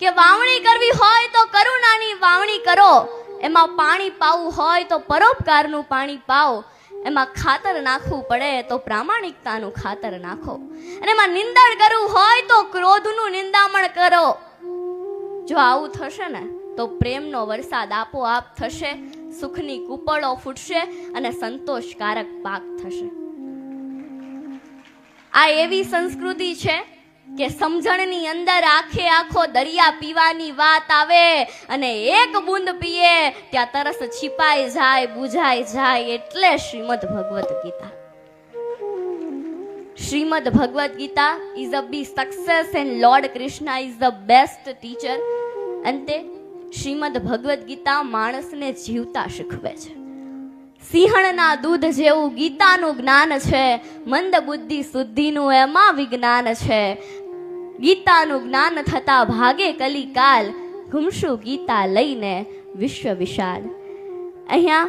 કે વાવણી કરવી હોય તો કરુણાની વાવણી કરો. એમાં પાણી પાવું હોય તો પરોપકારનું પાણી પાઓ. એમાં ખાતર નાખવું પડે તો પ્રામાણિકતાનું ખાતર નાખો. અને એમાં નિંદણ કરવું હોય તો ક્રોધનું નિંદામણ કરો. જો આવું થશે ને, તો પ્રેમનો વરસાદ આપોઆપ થશે, સુખની કૂપળો ફૂટશે અને સંતોષકારક પાક થશે. આ એવી સંસ્કૃતિ છે કે સમજણની અંદર આખે આખો દરિયા પીવાની વાત આવે અને એક બૂંદ પીએ, ત્યાં તરસ છીપાઈ જાય, બુઝાઈ જાય એટલે Shrimad Bhagavad Gita. Shrimad Bhagavad Gita is a be success and lord Krishna is the best teacher અંતે, શ્રીમદ ભગવદ્ ગીતા માણસને જીવતા શીખવે છે. સિંહણના દૂધ જેવું ગીતાનું જ્ઞાન છે, મંદ બુદ્ધિ શુદ્ધિનું એમાં વિજ્ઞાન છે. ગીતાનું જ્ઞાન થતા ભાગે કલિકાલ, ઘૂમશું ગીતા લઈને વિશ્વ વિશાલ અહીંયા